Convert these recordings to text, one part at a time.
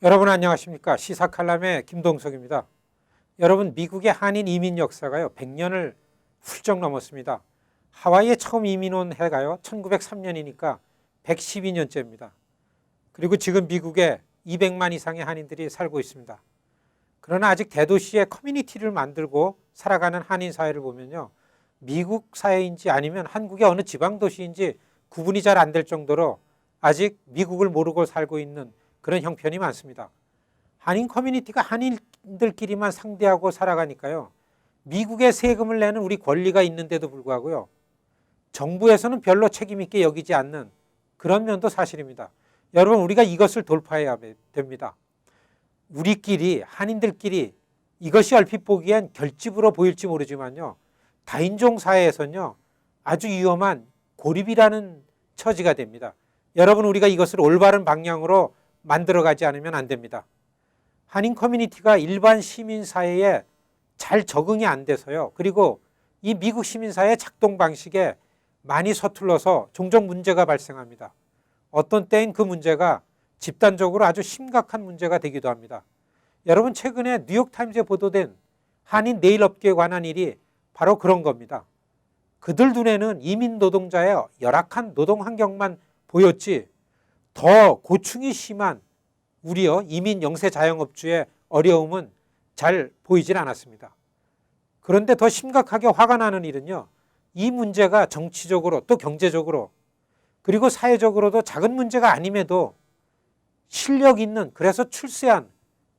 여러분 안녕하십니까 시사칼럼의 김동석입니다. 여러분 미국의 한인 이민 역사가요 100년을 훌쩍 넘었습니다. 하와이에 처음 이민 온 해가요 1903년이니까 112년째입니다. 그리고 지금 미국에 200만 이상의 한인들이 살고 있습니다. 그러나 아직 대도시에 커뮤니티를 만들고 살아가는 한인 사회를 보면요 미국 사회인지 아니면 한국의 어느 지방 도시인지 구분이 잘 안 될 정도로 아직 미국을 모르고 살고 있는 그런 형편이 많습니다. 한인 커뮤니티가 한인들끼리만 상대하고 살아가니까요. 미국에 세금을 내는 우리 권리가 있는데도 불구하고요. 정부에서는 별로 책임 있게 여기지 않는 그런 면도 사실입니다. 여러분 우리가 이것을 돌파해야 됩니다. 우리끼리 한인들끼리 이것이 얼핏 보기엔 결집으로 보일지 모르지만요. 다인종 사회에서는요. 아주 위험한 고립이라는 처지가 됩니다. 여러분 우리가 이것을 올바른 방향으로 만들어가지 않으면 안 됩니다. 한인 커뮤니티가 일반 시민 사회에 잘 적응이 안 돼서요. 그리고 이 미국 시민 사회 작동 방식에 많이 서툴러서 종종 문제가 발생합니다. 어떤 때인 그 문제가 집단적으로 아주 심각한 문제가 되기도 합니다. 여러분 최근에 뉴욕 타임즈에 보도된 한인 네일 업계에 관한 일이 바로 그런 겁니다. 그들 눈에는 이민 노동자의 열악한 노동 환경만 보였지 더 고충이 심한 우리여 이민 영세 자영업주의 어려움은 잘 보이질 않았습니다. 그런데 더 심각하게 화가 나는 일은요. 이 문제가 정치적으로 또 경제적으로 그리고 사회적으로도 작은 문제가 아님에도 실력 있는 그래서 출세한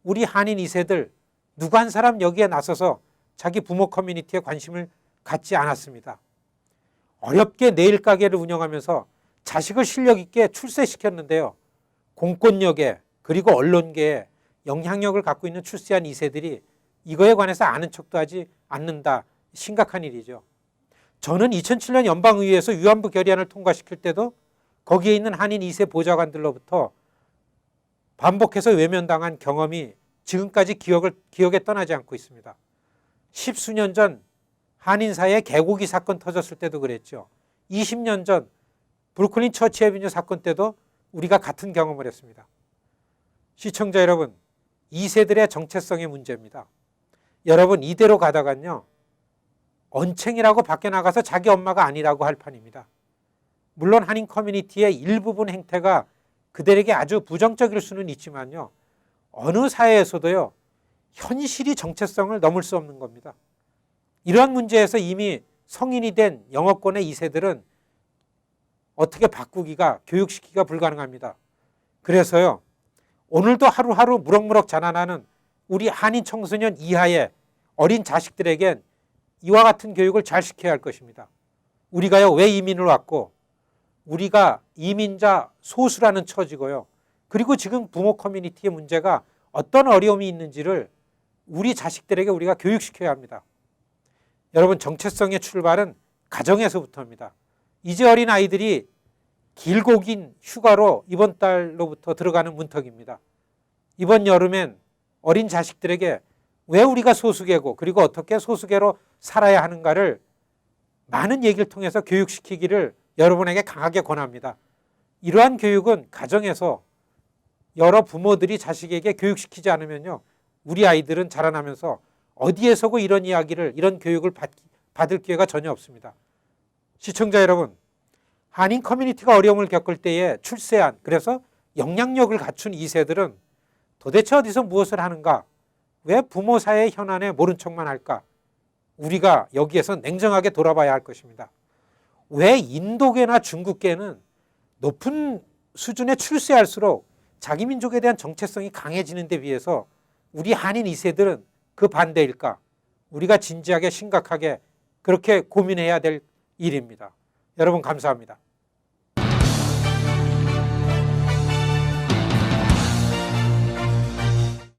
우리 한인 2세들 누구 한 사람 여기에 나서서 자기 부모 커뮤니티에 관심을 갖지 않았습니다. 어렵게 네일 가게를 운영하면서 자식을 실력 있게 출세시켰는데요. 공권력에 그리고 언론계에 영향력을 갖고 있는 출세한 2세들이 이거에 관해서 아는 척도 하지 않는다. 심각한 일이죠. 저는 2007년 연방의회에서 위안부 결의안을 통과시킬 때도 거기에 있는 한인 2세 보좌관들로부터 반복해서 외면당한 경험이 지금까지 기억을, 기억에 떠나지 않고 있습니다. 십수년 전 한인사회 개고기 사건 터졌을 때도 그랬죠. 20년 전 브루클린 처치 에비뉴 사건 때도 우리가 같은 경험을 했습니다. 시청자 여러분, 2세들의 정체성의 문제입니다. 여러분 이대로 가다간요. 언챙이라고 밖에 나가서 자기 엄마가 아니라고 할 판입니다. 물론 한인 커뮤니티의 일부분 행태가 그들에게 아주 부정적일 수는 있지만요. 어느 사회에서도요. 현실이 정체성을 넘을 수 없는 겁니다. 이러한 문제에서 이미 성인이 된 영어권의 2세들은 어떻게 바꾸기가 교육시키기가 불가능합니다. 그래서요. 오늘도 하루하루 무럭무럭 자라나는 우리 한인 청소년 이하의 어린 자식들에겐 이와 같은 교육을 잘 시켜야 할 것입니다. 우리가요 왜 이민을 왔고 우리가 이민자 소수라는 처지고요. 그리고 지금 부모 커뮤니티의 문제가 어떤 어려움이 있는지를 우리 자식들에게 우리가 교육시켜야 합니다. 여러분 정체성의 출발은 가정에서부터입니다. 이제 어린 아이들이 길고 긴 휴가로 이번 달로부터 들어가는 문턱입니다. 이번 여름엔 어린 자식들에게 왜 우리가 소수계고 그리고 어떻게 소수계로 살아야 하는가를 많은 얘기를 통해서 교육시키기를 여러분에게 강하게 권합니다. 이러한 교육은 가정에서 여러 부모들이 자식에게 교육시키지 않으면요. 우리 아이들은 자라나면서 어디에서고 이런 이야기를 이런 교육을 받, 받을 기회가 전혀 없습니다. 시청자 여러분, 한인 커뮤니티가 어려움을 겪을 때에 출세한 그래서 영향력을 갖춘 2세들은 도대체 어디서 무엇을 하는가? 왜 부모 사회의 현안에 모른 척만 할까? 우리가 여기에서 냉정하게 돌아봐야 할 것입니다. 왜 인도계나 중국계는 높은 수준에 출세할수록 자기 민족에 대한 정체성이 강해지는 데 비해서 우리 한인 2세들은 그 반대일까? 우리가 진지하게 심각하게 그렇게 고민해야 될 일입니다. 여러분 감사합니다.